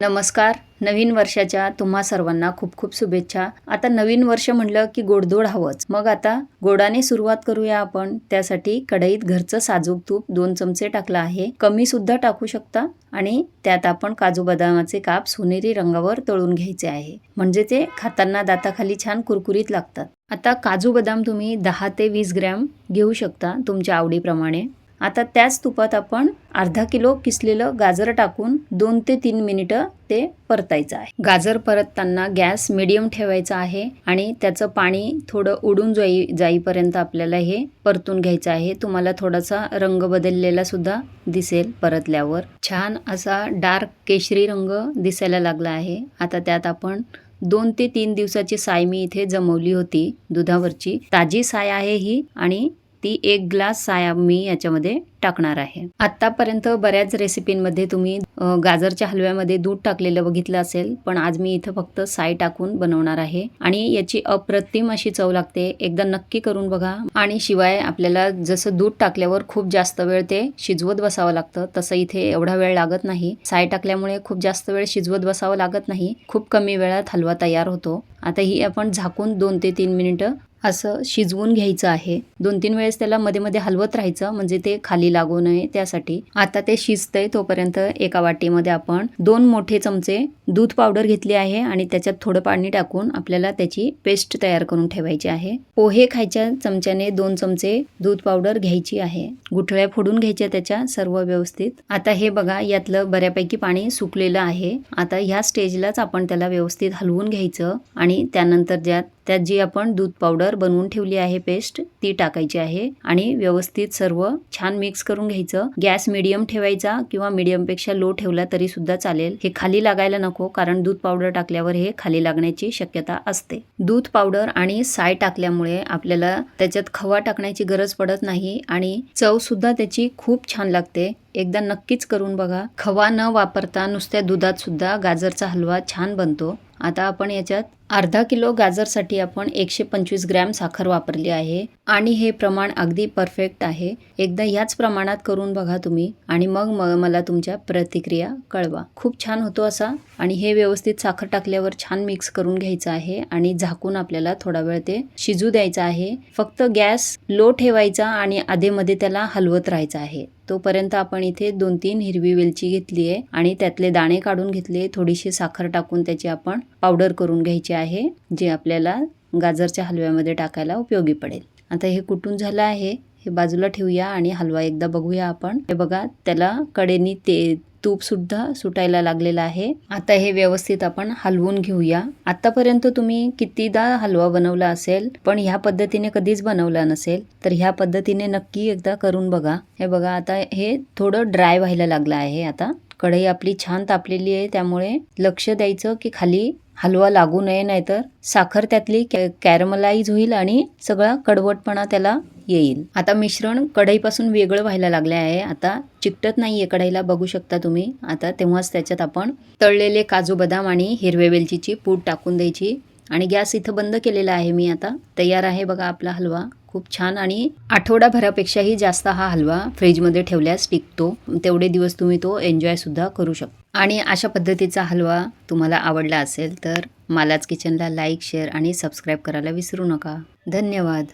नमस्कार. नवीन वर्षाच्या तुम्हा सर्वांना खूप खूप शुभेच्छा. आता नवीन वर्ष म्हणलं की गोडधोड हवंच. मग आता गोडाने सुरुवात करूया आपण. त्यासाठी कढईत घरचं साजूक तूप दोन चमचे टाकलं आहे. कमी सुद्धा टाकू शकता आणि त्यात आपण काजू बदामाचे काप सोनेरी रंगावर तळून घ्यायचे आहे. म्हणजे ते खाताना दाताखाली छान कुरकुरीत लागतात. आता काजू बदाम तुम्ही दहा ते वीस ग्रॅम घेऊ शकता तुमच्या आवडीप्रमाणे. आता त्याच तुपात आपण अर्धा किलो किसलेलं गाजर टाकून दोन ते तीन मिनिटं ते परतायचं आहे. गाजर परतताना गॅस मिडियम ठेवायचा आहे आणि त्याचं पाणी थोडं उडून जाई जाईपर्यंत आपल्याला हे परतून घ्यायचं आहे. तुम्हाला थोडासा रंग बदललेला सुद्धा दिसेल परतल्यावर. छान असा डार्क केशरी रंग दिसायला लागला आहे. आता त्यात आपण दोन ते तीन दिवसाची साय मी इथे जमवली होती दुधावरची. ताजी साय आहे ही आणि ती एक ग्लास साया मी याच्यामध्ये टाकणार आहे. आत्तापर्यंत बऱ्याच रेसिपींमध्ये तुम्ही गाजरच्या हलव्यामध्ये दूध टाकलेलं बघितलं असेल पण आज मी इथं फक्त साय टाकून बनवणार आहे. आणि याची अप्रतिम अशी चव लागते. एकदा नक्की करून बघा. आणि शिवाय आपल्याला जसं दूध टाकल्यावर खूप जास्त वेळ ते शिजवत बसावं लागतं तसं इथे एवढा वेळ लागत नाही. साय टाकल्यामुळे खूप जास्त वेळ शिजवत बसावं लागत नाही. खूप कमी वेळात हलवा तयार होतो. आता ही आपण झाकून दोन ते तीन मिनिटं असं शिजवून घ्यायचं आहे. दोन तीन वेळेस त्याला मध्ये मध्ये हलवत राहायचं म्हणजे ते खाली लागू नये त्यासाठी. आता ते शिजतंय तोपर्यंत एका वाटीमध्ये आपण दोन मोठे चमचे दूध पावडर घेतली आहे आणि त्याच्यात थोडं पाणी टाकून आपल्याला त्याची पेस्ट तयार करून ठेवायची आहे. पोहे खायच्या चमच्याने दोन चमचे दूध पावडर घ्यायची आहे. गुठळ्या फोडून घ्यायच्या त्याच्या सर्व व्यवस्थित. आता हे बघा यातलं बऱ्यापैकी पाणी सुकलेलं आहे. आता ह्या स्टेजलाच आपण त्याला व्यवस्थित हलवून घ्यायचं आणि त्यानंतर ज्यात त्यात जी आपण दूध पावडर बनवून ठेवली आहे पेस्ट ती टाकायची आहे आणि व्यवस्थित सर्व छान मिक्स करून घ्यायचं. गॅस मिडियम ठेवायचा किंवा मिडियमपेक्षा पेक्षा लो ठेवला तरी सुद्धा चालेल. हे खाली लागायला नको कारण दूध पावडर टाकल्यावर हे खाली लागण्याची शक्यता असते. दूध पावडर आणि साय टाकल्यामुळे आपल्याला त्याच्यात खवा टाकण्याची गरज पडत नाही आणि चव सुद्धा त्याची खूप छान लागते. एकदा नक्कीच करून बघा. खवा न वापरता नुसत्या दुधात सुद्धा गाजरचा हलवा छान बनतो. आता आपण याच्यात अर्धा किलो गाजरसाठी आपण एकशे पंचवीस ग्रॅम साखर वापरली आहे. आणि हे प्रमाण अगदी परफेक्ट आहे. एकदा याच प्रमाणात करून बघा तुम्ही आणि मग म मला तुमच्या प्रतिक्रिया कळवा. खूप छान होतो असा आणि हे व्यवस्थित साखर टाकल्यावर छान मिक्स करून घ्यायचं आहे आणि झाकून आपल्याला थोडा वेळ ते शिजू द्यायचं आहे. फक्त गॅस लो ठेवायचा आणि आधेमध्ये त्याला हलवत राहायचं आहे. तोपर्यंत आपण इथे दोन तीन हिरवी वेलची घेतली आहे आणि त्यातले दाणे काढून घेतले. थोडीशी साखर टाकून त्याची आपण पावडर करून घ्यायची आहे जे आपल्याला गाजरच्या हलव्यामध्ये टाकायला उपयोगी पडेल. आता हे कुठून झालं आहे हे बाजूला ठेवूया आणि हलवा एकदा बघूया आपण. हे बघा त्याला कडेनी ते तूप सुद्धा सुटायला लागलेलं आहे. आता हे व्यवस्थित आपण हलवून घेऊया. आतापर्यंत तुम्ही कितीदा हलवा बनवला असेल पण ह्या पद्धतीने कधीच बनवला नसेल तर ह्या पद्धतीने नक्की एकदा करून बघा. हे बघा आता हे थोडं ड्राय व्हायला लागलं आहे आता. कढई आपली छान तापलेली आहे त्यामुळे लक्ष द्यायचं की खाली हलवा लागू नये नाहीतर साखर त्यातली कॅरमलाइज होईल आणि सगळा कडवटपणा त्याला येईल. आता मिश्रण कढईपासून वेगळं व्हायला लागले आहे. आता चिकटत नाहीये कढईला बघू शकता तुम्ही. आता तेव्हाच त्याच्यात आपण तळलेले काजू बदाम आणि हिरवे वेलचीची पूड टाकून द्यायची. आणि गॅस इथं बंद केलेला आहे. मी आता तयार आहे बघा आपला हलवा. खूप छान. आणि आठवडाभरापेक्षाही जास्त हा हलवा फ्रीजमध्ये ठेवल्यास टिकतो. तेवढे दिवस तुम्ही तो एन्जॉयसुद्धा करू शकता. आणि अशा पद्धतीचा हलवा तुम्हाला आवडला असेल तर मालाच किचनला लाईक शेअर आणि सबस्क्राईब करायला विसरू नका. धन्यवाद.